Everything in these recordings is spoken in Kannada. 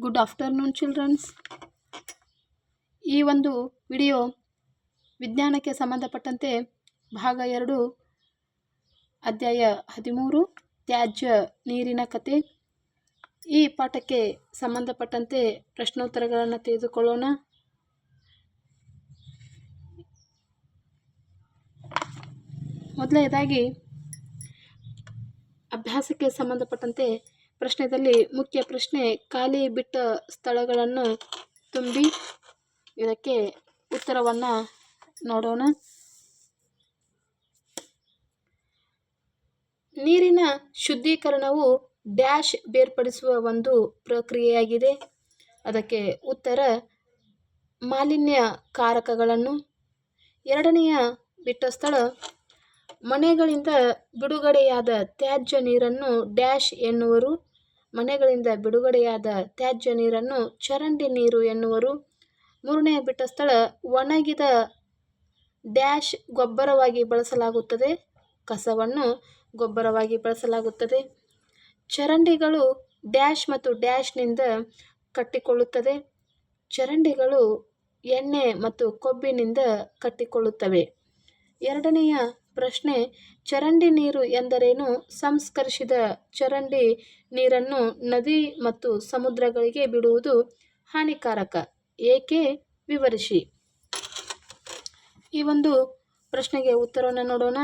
Good afternoon, children's. ಈ ಒಂದು ವಿಡಿಯೋ ವಿಜ್ಞಾನಕ್ಕೆ ಸಂಬಂಧಪಟ್ಟಂತೆ ಭಾಗ ಎರಡು, ಅಧ್ಯಾಯ ಹದಿಮೂರು, ತ್ಯಾಜ್ಯ ನೀರಿನ ಕತೆ. ಈ ಪಾಠಕ್ಕೆ ಸಂಬಂಧಪಟ್ಟಂತೆ ಪ್ರಶ್ನೋತ್ತರಗಳನ್ನು ತೆಗೆದುಕೊಳ್ಳೋಣ. ಮೊದಲನೇದಾಗಿ, ಅಭ್ಯಾಸಕ್ಕೆ ಸಂಬಂಧಪಟ್ಟಂತೆ ಪ್ರಶ್ನೆದಲ್ಲಿ ಮುಖ್ಯ ಪ್ರಶ್ನೆ, ಖಾಲಿ ಬಿಟ್ಟ ಸ್ಥಳಗಳನ್ನು ತುಂಬಿ ಇದಕ್ಕೆ ಉತ್ತರವನ್ನು ನೋಡೋಣ. ನೀರಿನ ಶುದ್ಧೀಕರಣವು ಡ್ಯಾಶ್ ಬೇರ್ಪಡಿಸುವ ಒಂದು ಪ್ರಕ್ರಿಯೆಯಾಗಿದೆ. ಅದಕ್ಕೆ ಉತ್ತರ ಮಾಲಿನ್ಯ ಕಾರಕಗಳನ್ನು ಎರಡನೆಯ ಬಿಟ್ಟ ಸ್ಥಳ, ಮನೆಗಳಿಂದ ಬಿಡುಗಡೆಯಾದ ತ್ಯಾಜ್ಯ ನೀರನ್ನು ಡ್ಯಾಶ್ ಎನ್ನುವರು. ಮನೆಗಳಿಂದ ಬಿಡುಗಡೆಯಾದ ತ್ಯಾಜ್ಯ ನೀರನ್ನು ಚರಂಡಿ ನೀರು ಎನ್ನುವರು. ಮೂರನೆಯ ಬಿಟ್ಟ ಸ್ಥಳ ಒಣಗಿದ ಡ್ಯಾಶ್ ಗೊಬ್ಬರವಾಗಿ ಬಳಸಲಾಗುತ್ತದೆ. ಕಸವನ್ನು ಗೊಬ್ಬರವಾಗಿ ಬಳಸಲಾಗುತ್ತದೆ. ಚರಂಡಿಗಳು ಡ್ಯಾಶ್ ಮತ್ತು ಡ್ಯಾಶ್ನಿಂದ ಕಟ್ಟಿಕೊಳ್ಳುತ್ತದೆ ಚರಂಡಿಗಳು ಎಣ್ಣೆ ಮತ್ತು ಕೊಬ್ಬಿನಿಂದ ಕಟ್ಟಿಕೊಳ್ಳುತ್ತವೆ. ಎರಡನೆಯ ಪ್ರಶ್ನೆ, ಚರಂಡಿ ನೀರು ಎಂದರೇನು? ಸಂಸ್ಕರಿಸಿದ ಚರಂಡಿ ನೀರನ್ನು ನದಿ ಮತ್ತು ಸಮುದ್ರಗಳಿಗೆ ಬಿಡುವುದು ಹಾನಿಕಾರಕ. ಏಕೆ? ವಿವರಿಸಿ. ಈ ಒಂದು ಪ್ರಶ್ನೆಗೆ ಉತ್ತರವನ್ನು ನೋಡೋಣ.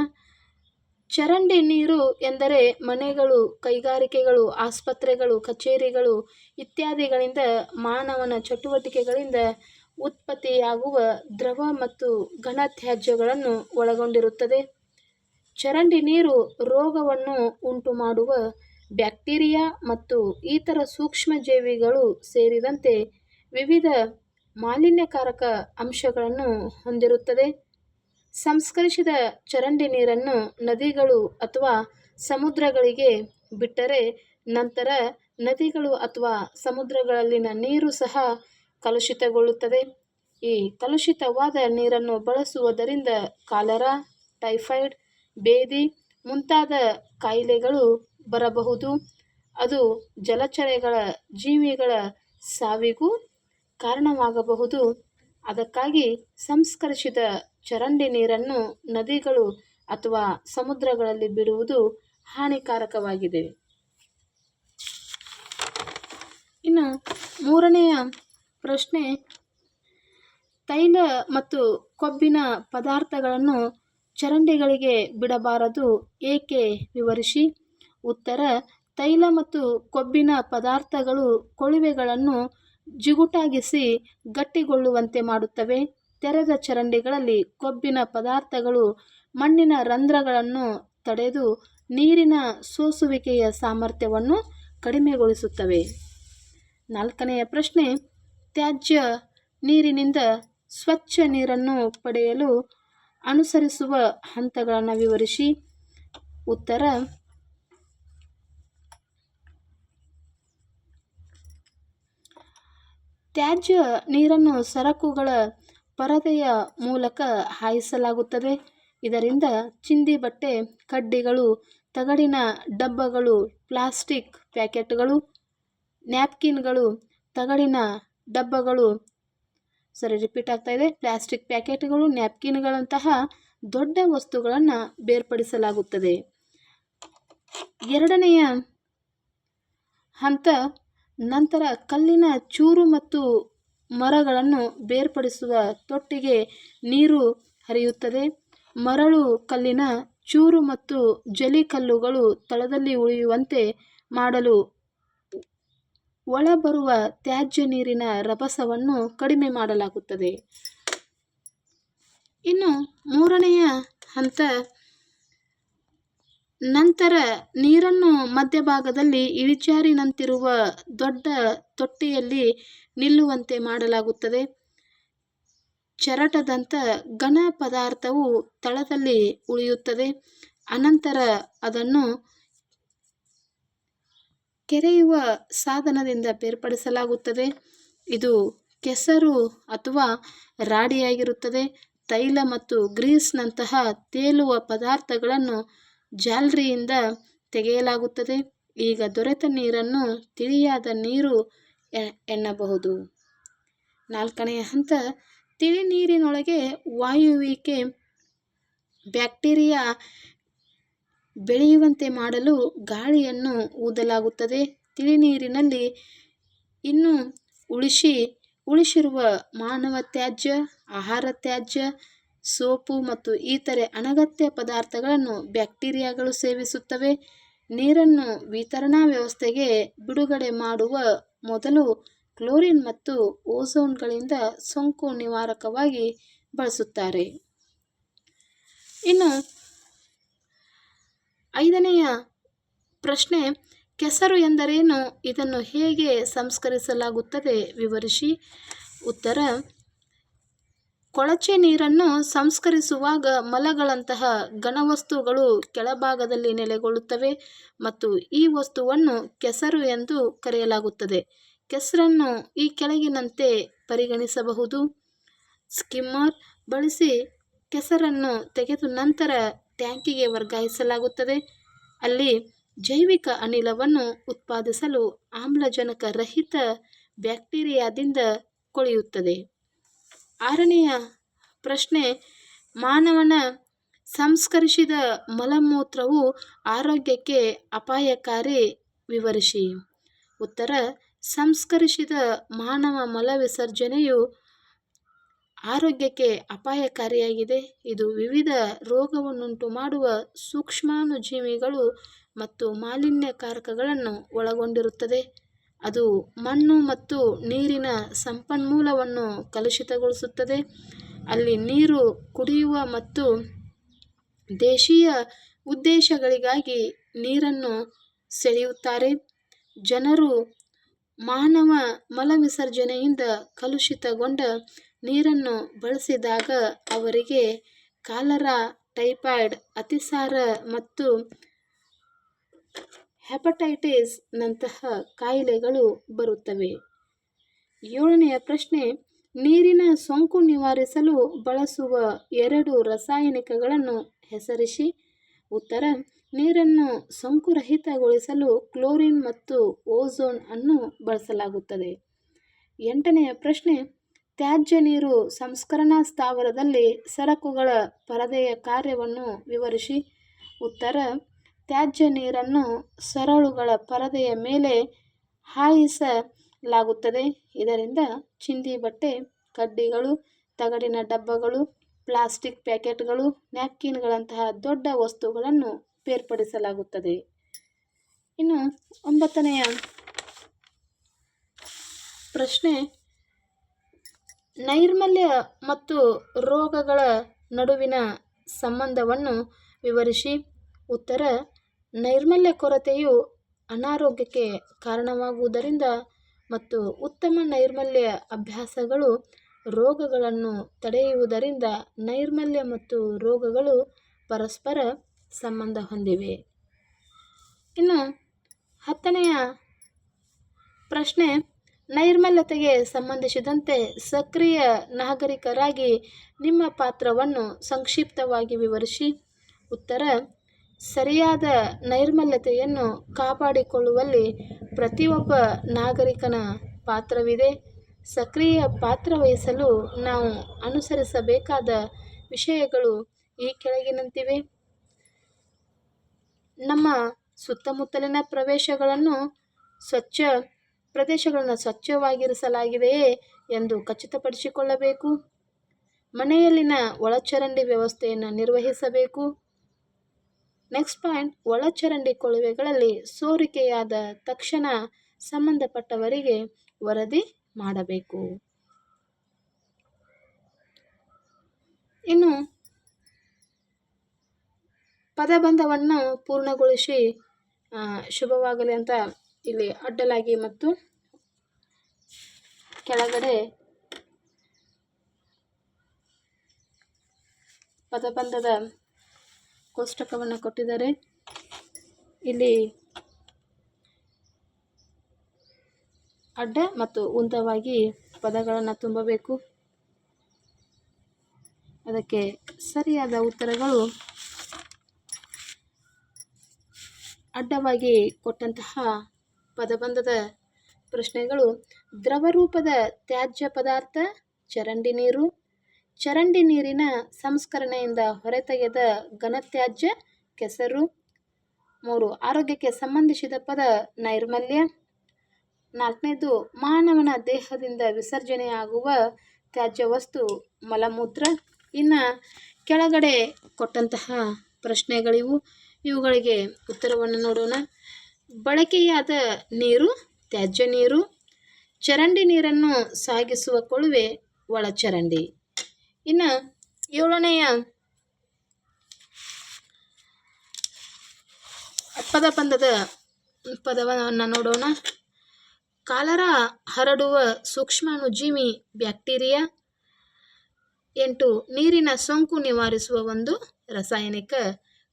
ಚರಂಡಿ ನೀರು ಎಂದರೆ ಮನೆಗಳು, ಕೈಗಾರಿಕೆಗಳು, ಆಸ್ಪತ್ರೆಗಳು, ಕಚೇರಿಗಳು ಇತ್ಯಾದಿಗಳಿಂದ ಮಾನವನ ಚಟುವಟಿಕೆಗಳಿಂದ ಉತ್ಪತ್ತಿಯಾಗುವ ದ್ರವ ಮತ್ತು ಘನ ತ್ಯಾಜ್ಯಗಳನ್ನು ಒಳಗೊಂಡಿರುತ್ತದೆ. ಚರಂಡಿ ನೀರು ರೋಗವನ್ನು ಉಂಟುಮಾಡುವ ಬ್ಯಾಕ್ಟೀರಿಯಾ ಮತ್ತು ಇತರ ಸೂಕ್ಷ್ಮಜೀವಿಗಳು ಸೇರಿದಂತೆ ವಿವಿಧ ಮಾಲಿನ್ಯಕಾರಕ ಅಂಶಗಳನ್ನು ಹೊಂದಿರುತ್ತದೆ. ಸಂಸ್ಕರಿಸಿದ ಚರಂಡಿ ನೀರನ್ನು ನದಿಗಳು ಅಥವಾ ಸಮುದ್ರಗಳಿಗೆ ಬಿಟ್ಟರೆ ನಂತರ ನದಿಗಳು ಅಥವಾ ಸಮುದ್ರಗಳಲ್ಲಿನ ನೀರು ಸಹ ಕಲುಷಿತಗೊಳ್ಳುತ್ತದೆ. ಈ ಕಲುಷಿತವಾದ ನೀರನ್ನು ಬಳಸುವುದರಿಂದ ಕಾಲರಾ, ಟೈಫಾಯ್ಡ್ ಬೇದಿ ಮುಂತಾದ ಕಾಯಿಲೆಗಳು ಬರಬಹುದು. ಅದು ಜಲಚರಗಳ ಜೀವಿಗಳ ಸಾವಿಗೂ ಕಾರಣವಾಗಬಹುದು. ಅದಕ್ಕಾಗಿ ಸಂಸ್ಕರಿಸಿದ ಚರಂಡಿ ನೀರನ್ನು ನದಿಗಳು ಅಥವಾ ಸಮುದ್ರಗಳಲ್ಲಿ ಬಿಡುವುದು ಹಾನಿಕಾರಕವಾಗಿದೆ. ಇನ್ನು ಮೂರನೆಯ ಪ್ರಶ್ನೆ, ತೈಲ ಮತ್ತು ಕೊಬ್ಬಿನ ಪದಾರ್ಥಗಳನ್ನು ಚರಂಡಿಗಳಿಗೆ ಬಿಡಬಾರದು, ಏಕೆ? ವಿವರಿಸಿ. ಉತ್ತರ, ತೈಲ ಮತ್ತು ಕೊಬ್ಬಿನ ಪದಾರ್ಥಗಳು ಕೊಳವೆಗಳನ್ನು ಜಿಗುಟಾಗಿಸಿ ಗಟ್ಟಿಗೊಳ್ಳುವಂತೆ ಮಾಡುತ್ತವೆ. ತೆರೆದ ಚರಂಡಿಗಳಲ್ಲಿ ಕೊಬ್ಬಿನ ಪದಾರ್ಥಗಳು ಮಣ್ಣಿನ ರಂಧ್ರಗಳನ್ನು ತಡೆದು ನೀರಿನ ಸೋಸುವಿಕೆಯ ಸಾಮರ್ಥ್ಯವನ್ನು ಕಡಿಮೆಗೊಳಿಸುತ್ತವೆ. ನಾಲ್ಕನೆಯ ಪ್ರಶ್ನೆ, ತ್ಯಾಜ್ಯ ನೀರಿನಿಂದ ಸ್ವಚ್ಛ ನೀರನ್ನು ಪಡೆಯಲು ಅನುಸರಿಸುವ ಹಂತಗಳನ್ನು ವಿವರಿಸಿ. ಉತ್ತರ. ತ್ಯಾಜ್ಯ ನೀರನ್ನು ಸರಕುಗಳ ಪರದೆಯ ಮೂಲಕ ಹಾಯಿಸಲಾಗುತ್ತದೆ. ಇದರಿಂದ ಚಿಂದಿ ಬಟ್ಟೆ, ಕಡ್ಡಿಗಳು, ತಗಡಿನ ಡಬ್ಬಗಳು, ಪ್ಲಾಸ್ಟಿಕ್ ಪ್ಯಾಕೆಟ್ಗಳು, ನ್ಯಾಪ್ಕಿನ್ಗಳು, ತಗಡಿನ ಡಬ್ಬಗಳು ಸರಿ ರಿಪೀಟ್ ಆಗ್ತಾ ಇದೆ. ಪ್ಲಾಸ್ಟಿಕ್ ಪ್ಯಾಕೆಟ್ಗಳು ನ್ಯಾಪ್ಕಿನ್ಗಳಂತಹ ದೊಡ್ಡ ವಸ್ತುಗಳನ್ನು ಬೇರ್ಪಡಿಸಲಾಗುತ್ತದೆ. ಎರಡನೆಯ ಹಂತ, ನಂತರ ಕಲ್ಲಿನ ಚೂರು ಮತ್ತು ಮರಗಳನ್ನು ಬೇರ್ಪಡಿಸುವ ತೊಟ್ಟಿಗೆ ನೀರು ಹರಿಯುತ್ತದೆ. ಮರಳು ಕಲ್ಲಿನ ಚೂರು ಮತ್ತು ಜಲಿಕಲ್ಲುಗಳು ತಳದಲ್ಲಿ ಉಳಿಯುವಂತೆ ಮಾಡಲು ಒಳಬರುವ ತ್ಯಾಜ್ಯ ನೀರಿನ ರಭಸವನ್ನು ಕಡಿಮೆ ಮಾಡಲಾಗುತ್ತದೆ. ಇನ್ನು ಮೂರನೆಯ ಹಂತ, ನಂತರ ನೀರನ್ನು ಮಧ್ಯಭಾಗದಲ್ಲಿ ಇಳಿಜಾರಿನಂತಿರುವ ದೊಡ್ಡ ತೊಟ್ಟಿಯಲ್ಲಿ ನಿಲ್ಲುವಂತೆ ಮಾಡಲಾಗುತ್ತದೆ. ಚರಟದಂಥ ಘನ ಪದಾರ್ಥವು ತಳದಲ್ಲಿ ಉಳಿಯುತ್ತದೆ. ಅನಂತರ ಅದನ್ನು ಕೆರೆಯುವ ಸಾಧನದಿಂದ ಬೇರ್ಪಡಿಸಲಾಗುತ್ತದೆ. ಇದು ಕೆಸರು ಅಥವಾ ರಾಡಿಯಾಗಿರುತ್ತದೆ. ತೈಲ ಮತ್ತು ಗ್ರೀಸ್ನಂತಹ ತೇಲುವ ಪದಾರ್ಥಗಳನ್ನು ಜಾಲರಿಯಿಂದ ತೆಗೆಯಲಾಗುತ್ತದೆ. ಈಗ ದೊರೆತ ನೀರನ್ನು ತಿಳಿಯಾದ ನೀರು ಎನ್ನಬಹುದು. ನಾಲ್ಕನೆಯ ಹಂತ ತಿಳಿ ನೀರಿನೊಳಗೆ ವಾಯುವಿಕೆ ಬ್ಯಾಕ್ಟೀರಿಯಾ ಬೆಳೆಯುವಂತೆ ಮಾಡಲು ಗಾಳಿಯನ್ನು ಊದಲಾಗುತ್ತದೆ. ತಿಳಿನೀರಿನಲ್ಲಿ ಇನ್ನು ಉಳಿಸಿ ಉಳಿಸಿರುವ ಮಾನವ ತ್ಯಾಜ್ಯ, ಆಹಾರ ತ್ಯಾಜ್ಯ, ಸೋಪು ಮತ್ತು ಇತರೆ ಅನಗತ್ಯ ಪದಾರ್ಥಗಳನ್ನು ಬ್ಯಾಕ್ಟೀರಿಯಾಗಳು ಸೇವಿಸುತ್ತವೆ. ನೀರನ್ನು ವಿತರಣಾ ವ್ಯವಸ್ಥೆಗೆ ಬಿಡುಗಡೆ ಮಾಡುವ ಮೊದಲು ಕ್ಲೋರಿನ್ ಮತ್ತು ಓಝೋನ್ಗಳಿಂದ ಸೋಂಕು ನಿವಾರಕವಾಗಿ ಬಳಸುತ್ತಾರೆ. ಇನ್ನು ಐದನೆಯ ಪ್ರಶ್ನೆ, ಕೆಸರು ಎಂದರೇನು? ಇದನ್ನು ಹೇಗೆ ಸಂಸ್ಕರಿಸಲಾಗುತ್ತದೆ? ವಿವರಿಸಿ. ಉತ್ತರ, ಕೊಳಚೆ ನೀರನ್ನು ಸಂಸ್ಕರಿಸುವಾಗ ಮಲಗಳಂತಹ ಘನವಸ್ತುಗಳು ಕೆಳಭಾಗದಲ್ಲಿ ನೆಲೆಗೊಳ್ಳುತ್ತವೆ ಮತ್ತು ಈ ವಸ್ತುವನ್ನು ಕೆಸರು ಎಂದು ಕರೆಯಲಾಗುತ್ತದೆ. ಕೆಸರನ್ನು ಈ ಕೆಳಗಿನಂತೆ ಪರಿಗಣಿಸಬಹುದು. ಸ್ಕಿಮ್ಮರ್, ಬಳಸಿ ಕೆಸರನ್ನು ತೆಗೆದು ನಂತರ ಟ್ಯಾಂಕಿಗೆ ವರ್ಗಾಯಿಸಲಾಗುತ್ತದೆ. ಅಲ್ಲಿ ಜೈವಿಕ ಅನಿಲವನ್ನು ಉತ್ಪಾದಿಸಲು ಆಮ್ಲಜನಕ ರಹಿತ ಬ್ಯಾಕ್ಟೀರಿಯಾದಿಂದ ಕೊಳೆಯುತ್ತದೆ. ಆರನೆಯ ಪ್ರಶ್ನೆ, ಮಾನವನ ಸಂಸ್ಕರಿಸಿದ ಮಲಮೂತ್ರವು ಆರೋಗ್ಯಕ್ಕೆ ಅಪಾಯಕಾರಿ? ವಿವರಿಸಿ. ಉತ್ತರ, ಸಂಸ್ಕರಿಸಿದ ಮಾನವ ಮಲ ವಿಸರ್ಜನೆಯು ಆರೋಗ್ಯಕ್ಕೆ ಅಪಾಯಕಾರಿಯಾಗಿದೆ. ಇದು ವಿವಿಧ ರೋಗವನ್ನುಂಟು ಮಾಡುವ ಸೂಕ್ಷ್ಮಾಣುಜೀವಿಗಳು ಮತ್ತು ಮಾಲಿನ್ಯಕಾರಕಗಳನ್ನು ಒಳಗೊಂಡಿರುತ್ತದೆ. ಅದು ಮಣ್ಣು ಮತ್ತು ನೀರಿನ ಸಂಪನ್ಮೂಲವನ್ನು ಕಲುಷಿತಗೊಳಿಸುತ್ತದೆ. ಅಲ್ಲಿ ನೀರು ಕುಡಿಯುವ ಮತ್ತು ದೇಶೀಯ ಉದ್ದೇಶಗಳಿಗಾಗಿ ನೀರನ್ನು ಸೆಳೆಯುತ್ತಾರೆ. ಜನರು ಮಾನವ ಮಲವಿಸರ್ಜನೆಯಿಂದ ಕಲುಷಿತಗೊಂಡ ನೀರನ್ನು ಬಳಸಿದಾಗ ಅವರಿಗೆ ಕಾಲರಾ ಟೈಫಾಯ್ಡ್ ಅತಿಸಾರ ಮತ್ತು ಹೆಪಟೈಟಿಸ್ ನಂತಹ ಕಾಯಿಲೆಗಳು ಬರುತ್ತವೆ. ಏಳನೆಯ ಪ್ರಶ್ನೆ, ನೀರಿನ ಸೋಂಕು ನಿವಾರಿಸಲು ಬಳಸುವ ಎರಡು ರಾಸಾಯನಿಕಗಳನ್ನು ಹೆಸರಿಸಿ. ಉತ್ತರ, ನೀರನ್ನು ಸೋಂಕುರಹಿತಗೊಳಿಸಲು ಕ್ಲೋರಿನ್ ಮತ್ತು ಓಝೋನ್ ಅನ್ನು ಬಳಸಲಾಗುತ್ತದೆ. ಎಂಟನೆಯ ಪ್ರಶ್ನೆ ತ್ಯಾಜ್ಯ ನೀರು ಸಂಸ್ಕರಣಾ ಸ್ಥಾವರದಲ್ಲಿ ಸರಕುಗಳ ಪರದೆಯ ಕಾರ್ಯವನ್ನು ವಿವರಿಸಿ. ಉತ್ತರ, ತ್ಯಾಜ್ಯ ನೀರನ್ನು ಸರಳುಗಳ ಪರದೆಯ ಮೇಲೆ ಹಾಯಿಸಲಾಗುತ್ತದೆ. ಇದರಿಂದ ಚಿಂದಿ ಬಟ್ಟೆ, ಕಡ್ಡಿಗಳು, ತಗಡಿನ ಡಬ್ಬಗಳು, ಪ್ಲಾಸ್ಟಿಕ್ ಪ್ಯಾಕೆಟ್ಗಳು, ನ್ಯಾಪ್ಕಿನ್ಗಳಂತಹ ದೊಡ್ಡ ವಸ್ತುಗಳನ್ನು ಬೇರ್ಪಡಿಸಲಾಗುತ್ತದೆ. ಇನ್ನು ಒಂಬತ್ತನೆಯ ಪ್ರಶ್ನೆ ನೈರ್ಮಲ್ಯ ಮತ್ತು ರೋಗಗಳ ನಡುವಿನ ಸಂಬಂಧವನ್ನು ವಿವರಿಸಿ ಉತ್ತರ, ನೈರ್ಮಲ್ಯ ಕೊರತೆಯು ಅನಾರೋಗ್ಯಕ್ಕೆ ಕಾರಣವಾಗುವುದರಿಂದ ಮತ್ತು ಉತ್ತಮ ನೈರ್ಮಲ್ಯ ಅಭ್ಯಾಸಗಳು ರೋಗಗಳನ್ನು ತಡೆಯುವುದರಿಂದ ನೈರ್ಮಲ್ಯ ಮತ್ತು ರೋಗಗಳು ಪರಸ್ಪರ ಸಂಬಂಧ ಹೊಂದಿವೆ. ಇನ್ನು ಹತ್ತನೆಯ ಪ್ರಶ್ನೆ ನೈರ್ಮಲ್ಯತೆಗೆ ಸಂಬಂಧಿಸಿದಂತೆ ಸಕ್ರಿಯ ನಾಗರಿಕರಾಗಿ ನಿಮ್ಮ ಪಾತ್ರವನ್ನು ಸಂಕ್ಷಿಪ್ತವಾಗಿ ವಿವರಿಸಿ. ಉತ್ತರ, ಸರಿಯಾದ ನೈರ್ಮಲ್ಯತೆಯನ್ನು ಕಾಪಾಡಿಕೊಳ್ಳುವಲ್ಲಿ ಪ್ರತಿಯೊಬ್ಬ ನಾಗರಿಕನ ಪಾತ್ರವಿದೆ. ಸಕ್ರಿಯ ಪಾತ್ರ ವಹಿಸಲು ನಾವು ಅನುಸರಿಸಬೇಕಾದ ವಿಷಯಗಳು ಈ ಕೆಳಗಿನಂತಿವೆ. ನಮ್ಮ ಸುತ್ತಮುತ್ತಲಿನ ಪ್ರವೇಶಗಳನ್ನು ಸ್ವಚ್ಛ ಪ್ರದೇಶಗಳನ್ನು ಸ್ವಚ್ಛವಾಗಿರಿಸಲಾಗಿದೆಯೇ ಎಂದು ಖಚಿತಪಡಿಸಿಕೊಳ್ಳಬೇಕು. ಮನೆಯಲ್ಲಿನ ಒಳಚರಂಡಿ ವ್ಯವಸ್ಥೆಯನ್ನು ನಿರ್ವಹಿಸಬೇಕು. ನೆಕ್ಸ್ಟ್ ಪಾಯಿಂಟ್, ಒಳಚರಂಡಿ ಕೊಳವೆಗಳಲ್ಲಿ ಸೋರಿಕೆಯಾದ ತಕ್ಷಣ ಸಂಬಂಧಪಟ್ಟವರಿಗೆ ವರದಿ ಮಾಡಬೇಕು. ಇನ್ನು ಪದಬಂಧವನ್ನು ಪೂರ್ಣಗೊಳಿಸಿ ಶುಭವಾಗಲಿ ಅಂತ ಇಲ್ಲಿ ಅಡ್ಡಲಾಗಿ ಮತ್ತು ಕೆಳಗಡೆ ಪದಬಂಧದ ಕೋಷ್ಟಕವನ್ನು ಕೊಟ್ಟಿದ್ದಾರೆ. ಇಲ್ಲಿ ಅಡ್ಡ ಮತ್ತು ಉಂದವಾಗಿ ಪದಗಳನ್ನು ತುಂಬಬೇಕು. ಅದಕ್ಕೆ ಸರಿಯಾದ ಉತ್ತರಗಳು ಅಡ್ಡವಾಗಿ ಕೊಟ್ಟಂತಹ ಪದಬಂಧದ ಪ್ರಶ್ನೆಗಳು, ದ್ರವರೂಪದ ತ್ಯಾಜ್ಯ ಪದಾರ್ಥ, ಚರಂಡಿ ನೀರು. ಚರಂಡಿ ನೀರಿನ ಸಂಸ್ಕರಣೆಯಿಂದ ಹೊರತೆಗೆದ ಘನತ್ಯಾಜ್ಯ, ಕೆಸರು. ಮೂರು, ಆರೋಗ್ಯಕ್ಕೆ ಸಂಬಂಧಿಸಿದ ಪದ, ನೈರ್ಮಲ್ಯ. ನಾಲ್ಕನೇದು, ಮಾನವನ ದೇಹದಿಂದ ವಿಸರ್ಜನೆಯಾಗುವ ತ್ಯಾಜ್ಯ ವಸ್ತು ಮಲಮೂತ್ರ. ಇನ್ನು ಕೆಳಗಡೆ ಕೊಟ್ಟಂತಹ ಪ್ರಶ್ನೆಗಳಿವು. ಇವುಗಳಿಗೆ ಉತ್ತರವನ್ನು ನೋಡೋಣ. ಬಳಕೆಯಾದ ನೀರು, ತ್ಯಾಜ್ಯ ನೀರು, ಚರಂಡಿ ನೀರನ್ನು ಸಾಗಿಸುವ ಕೊಳುವೆ ಒಳಚರಂಡಿ ಇನ್ನು ಏಳನೆಯ ಪದ ಬಂದದ ಪದವನ್ನು ನೋಡೋಣ. ಕಾಲರ ಹರಡುವ ಸೂಕ್ಷ್ಮಾಣುಜೀವಿ ಬ್ಯಾಕ್ಟೀರಿಯಾ. ಎಂಟು, ನೀರಿನ ಸೋಂಕು ನಿವಾರಿಸುವ ಒಂದು ರಾಸಾಯನಿಕ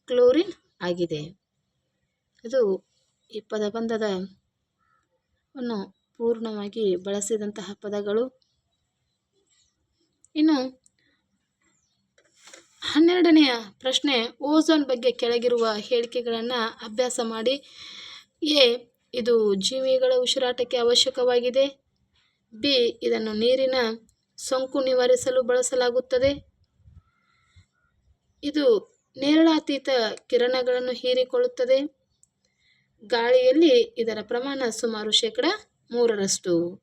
ಕ್ಲೋರಿನ್ ಆಗಿದೆ. ಇದು ಈ ಪದಬಂಧದ ಅನ್ನು ಪೂರ್ಣವಾಗಿ ಬಳಸಿದಂತಹ ಪದಗಳು. ಇನ್ನು ಹನ್ನೆರಡನೆಯ ಪ್ರಶ್ನೆ, ಓಝೋನ್ ಬಗ್ಗೆ ಕೆಳಗಿರುವ ಹೇಳಿಕೆಗಳನ್ನು ಅಭ್ಯಾಸ ಮಾಡಿ. ಎ, ಇದು ಜೀವಿಗಳ ಉಸಿರಾಟಕ್ಕೆ ಅವಶ್ಯಕವಾಗಿದೆ. ಬಿ, ಇದನ್ನು ನೀರಿನ ಸೋಂಕು ನಿವಾರಿಸಲು ಬಳಸಲಾಗುತ್ತದೆ. ಇದು ನೇರಳಾತೀತ ಕಿರಣಗಳನ್ನು ಹೀರಿಕೊಳ್ಳುತ್ತದೆ. ಗಾಳಿಯಲ್ಲಿ ಇದರ ಪ್ರಮಾಣ ಸುಮಾರು ಶೇಕಡ ಮೂರರಷ್ಟು.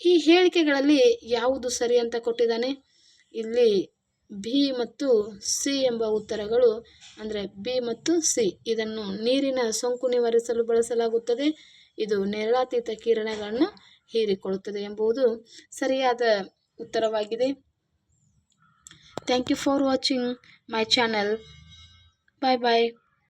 ಈ ಹೇಳಿಕೆಗಳಲ್ಲಿ ಯಾವುದು ಸರಿ ಅಂತ ಕೊಟ್ಟಿದ್ದಾನೆ? ಇಲ್ಲಿ ಬಿ ಮತ್ತು ಸಿ ಎಂಬ ಉತ್ತರಗಳು, ಅಂದರೆ ಬಿ ಮತ್ತು ಸಿ. ಇದನ್ನು ನೀರಿನ ಸೋಂಕು ನಿವಾರಿಸಲು ಬಳಸಲಾಗುತ್ತದೆ. ಇದು ನೇರಳಾತೀತ ಕಿರಣಗಳನ್ನು ಹೀರಿಕೊಳ್ಳುತ್ತದೆ ಎಂಬುದು ಸರಿಯಾದ ಉತ್ತರವಾಗಿದೆ. Thank you for watching my channel. Bye bye.